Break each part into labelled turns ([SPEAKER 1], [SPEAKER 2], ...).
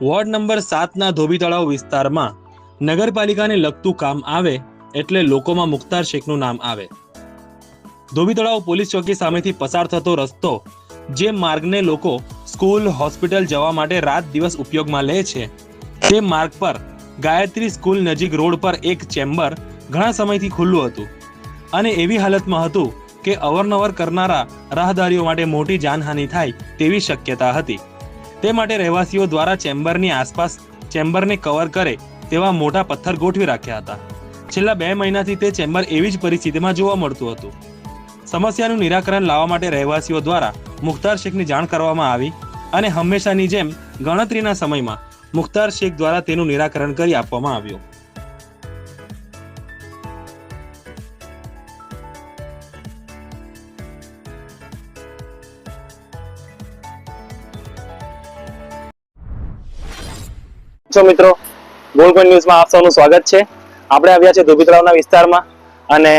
[SPEAKER 1] Ward number સાતના ધોબી તળાવ વિસ્તારમાં નગરપાલિકાને લગતું કામ આવે એટલે લોકોમાં મુખ્તાર શેખનું નામ આવે. ધોબી તળાવ પોલીસ ચોકી સામેથી પસાર થતો રસ્તો જે માર્ગને લોકો સ્કૂલ, હોસ્પિટલ જવા માટે રાત દિવસ ઉપયોગમાં લે છે, તે માર્ગ પર ગાયત્રી સ્કૂલ નજીક રોડ પર એક ચેમ્બર ઘણા સમયથી ખુલ્લું હતું અને એવી હાલતમાં હતું કે અવરનવર કરનારા રાહદારીઓ માટે મોટી જાનહાનિ થાય તેવી શક્યતા હતી. તે માટે રહેવાસીઓ દ્વારા ચેમ્બરની આસપાસ ચેમ્બરને કવર કરે તેવા મોટા પથ્થર ગોઠવી રાખ્યા હતા. છેલ્લા બે મહિનાથી તે ચેમ્બર એવી જ પરિસ્થિતિમાં જોવા મળતું હતું. સમસ્યાનું નિરાકરણ લાવવા માટે રહેવાસીઓ દ્વારા મુખ્તાર શેખની જાણ કરવામાં આવી અને હંમેશાની જેમ ગણતરીના સમયમાં મુખ્તાર શેખ દ્વારા તેનું નિરાકરણ કરી આપવામાં આવ્યું.
[SPEAKER 2] છો મિત્રો? ગોલકોઈન ન્યૂઝમાં આપ સૌનું સ્વાગત છે. આપણે આવ્યા છે ધોબી તળાવના વિસ્તારમાં અને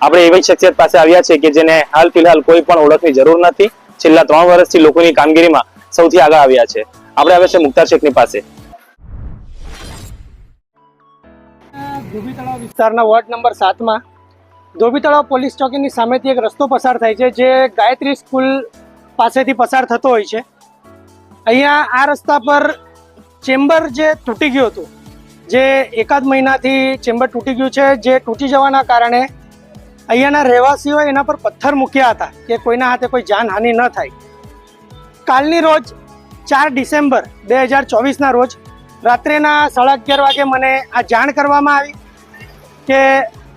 [SPEAKER 2] આપણે એવી શખ્સિયત પાસે આવ્યા છે કે જેને હાલ ફિલહાલ કોઈ પણ ઓળખની જરૂર નથી. છેલ્લા ત્રણ વર્ષથી લોકોની કામગીરીમાં સૌથી આગળ આવ્યા છે. આપણે આવ્યા છે મુખ્તાર શેખની પાસે.
[SPEAKER 3] ધોબી વિસ્તારના વોર્ડ નંબર સાતમાં ધોબી તળાવ પોલીસ ચોકીની સામેથી એક રસ્તો પસાર થાય છે, જે ગાયત્રી સ્કૂલ પાસેથી પસાર થતો હોય છે. અહીંયા આ રસ્તા પર ચેમ્બર જે તૂટી ગયું હતું, જે એકાદ મહિનાથી ચેમ્બર તૂટી ગયું છે, જે તૂટી જવાના કારણે અહીંયાના રહેવાસીઓએ એના પર પથ્થર મૂક્યા હતા કે કોઈના હાથે કોઈ જાનહાનિ ન થાય. કાલની રોજ ચાર ડિસેમ્બર બે હજાર ચોવીસના રોજ રાત્રેના સાડા અગિયાર વાગે મને આ જાણ કરવામાં આવી કે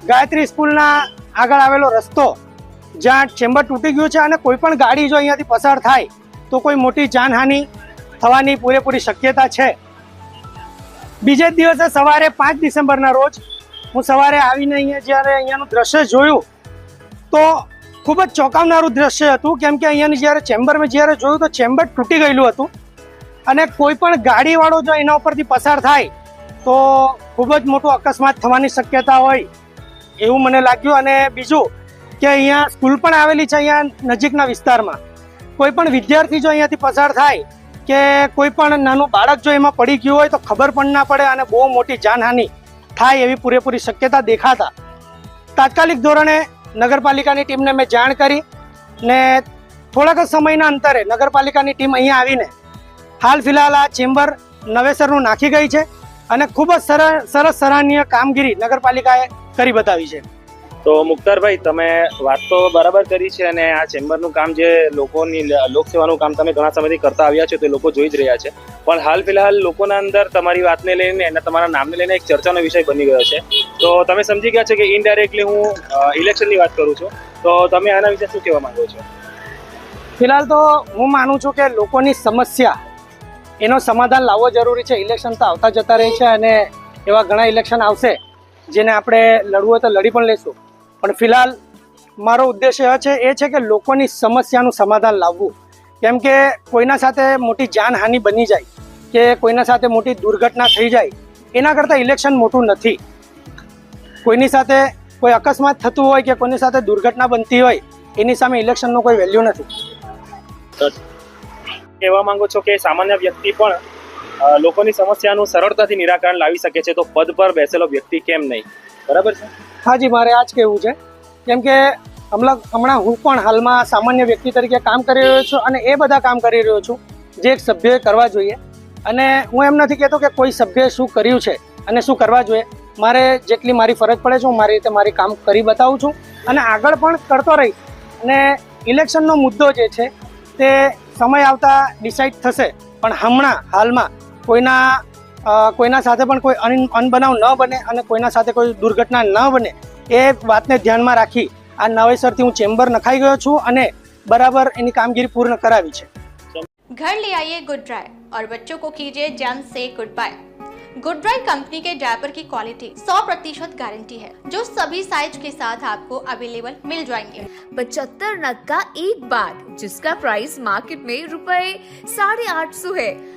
[SPEAKER 3] ગાયત્રી સ્કૂલના આગળ આવેલો રસ્તો જ્યાં ચેમ્બર તૂટી ગયું છે અને કોઈ પણ ગાડી જો અહીંયાથી પસાર થાય તો કોઈ મોટી જાનહાનિ થવાની પૂરેપૂરી શક્યતા છે. બીજે દિવસે સવારે પાંચ ડિસેમ્બરના રોજ હું સવારે આવીને અહીંયા જ્યારે અહીંયાનું દ્રશ્ય જોયું, તો ખૂબ જ ચોંકાવનારું દ્રશ્ય હતું, કેમ કે અહીંયાની જ્યારે ચેમ્બરમાં જ્યારે જોયું તો ચેમ્બર તૂટી ગયેલું હતું અને કોઈ પણ ગાડીવાળો જો એના ઉપરથી પસાર થાય, તો ખૂબ જ મોટો અકસ્માત થવાની શક્યતા હોય એવું મને લાગ્યું. અને બીજું કે અહીંયા સ્કૂલ પણ આવેલી છે અહીંયા નજીકના વિસ્તારમાં. કોઈ પણ વિદ્યાર્થી જો અહીંયાથી પસાર થાય કે કોઈ પણ નાનું બાળક જો એમાં પડી ગયું હોય તો ખબર પણ ના પડે અને બહુ મોટી જાનહાનિ થાય એવી પૂરેપૂરી શક્યતા દેખાતા. તાત્કાલિક ધોરણે નગરપાલિકાની ટીમને મેં જાણ કરી ને થોડાક સમયના અંતરે નગરપાલિકાની ટીમ અહીંયા આવીને હાલ ફિલહાલ આ ચેમ્બર નવેસરનું નાખી ગઈ છે અને ખૂબ જ સરસ સરસ સરાહનીય કામગીરી નગરપાલિકાએ કરી બતાવી છે.
[SPEAKER 2] તો મુખ્તારભાઈ, તમે વાત તો બરાબર કરી છે અને આ ચેમ્બરનું કામ જે લોકોની લોકસેવાનું કામ તમે ઘણા સમયથી કરતા આવ્યા છો તે લોકો જોઈ જ રહ્યા છે. પણ હાલ ફિલહાલ લોકોના અંદર તમારી વાતને લઈને અને તમારા નામને લઈને એક ચર્ચાનો વિષય બની ગયો છે. તો તમે સમજી ગયા છો કે ઇનડાયરેક્ટલી હું ઇલેક્શનની વાત કરું છું. તો તમે આના વિશે શું કહેવા માંગો છો?
[SPEAKER 3] ફિલહાલ તો હું માનું છું કે લોકોની સમસ્યા, એનો સમાધાન લાવવો જરૂરી છે. ઇલેક્શન તો આવતા જતા રહે છે અને એવા ઘણા ઇલેક્શન આવશે જેને આપણે લડવું હોય તો લડી પણ લેશું. પણ ફિલહાલ મારો ઉદ્દેશ્ય એ છે એ છે કે લોકોની સમસ્યાનું સમાધાન લાવવું. કેમ કે કોઈના સાથે મોટી જાનહાનિ બની જાય કે કોઈના સાથે મોટી દુર્ઘટના થઈ જાય, એના કરતાં ઇલેક્શન મોટું નથી. કોઈની સાથે કોઈ અકસ્માત થતું હોય કે કોઈની સાથે દુર્ઘટના બનતી હોય, એની સામે ઇલેક્શનનો કોઈ વેલ્યુ નથી.
[SPEAKER 2] કહેવા માંગુ છો કે સામાન્ય વ્યક્તિ પણ લોકોની સમસ્યાનું સરળતાથી નિરાકરણ લાવી શકે છે તો પદ પર બેસેલો વ્યક્તિ કેમ નહીં? બરાબર છે?
[SPEAKER 3] હાજી, મારે આ જ કહેવું છે. કેમ કે હમણાં હમણાં હું પણ હાલમાં સામાન્ય વ્યક્તિ તરીકે કામ કરી રહ્યો છું અને એ બધા કામ કરી રહ્યો છું જે એક સભ્યએ કરવા જોઈએ. અને હું એમ નથી કહેતો કે કોઈ સભ્યએ શું કર્યું છે અને શું કરવા જોઈએ. મારે જેટલી મારી ફરજ પડે છે, હું મારી રીતે મારી કામ કરી બતાવું છું. અને આગળ પણ કરતો રહીશ. અને ઇલેક્શનનો મુદ્દો જે છે તે સમય આવતા ડિસાઈડ થશે. પણ હમણાં હાલમાં કોઈના કોઈના સાથે પણ કોઈ અન, અનબનાવ ન બને અને કોઈના સાથે કોઈ દુર્ઘટના ન બને એ વાતને ધ્યાનમાં રાખી આ નવેસરથી હું ચેમ્બર નખાઈ ગયો છું અને બરાબર એની કામગીરી પૂર્ણ કરાવી છે.
[SPEAKER 4] ઘર લે આઈએ, ગુડ ડ્રાય ઓર બચ્ચો કો કીજે જાન સે good bye. Good dry company के डायपर की क्वालिटी 100 प्रतिशत गारंटी है, जो सभी साइज़ के साथ आपको अवेलेबल मिल जाएँगे।
[SPEAKER 5] पचहत्तर नग का एक बार, जिसका प्राइस मार्केट में रुपए साढ़े आठ सौ है।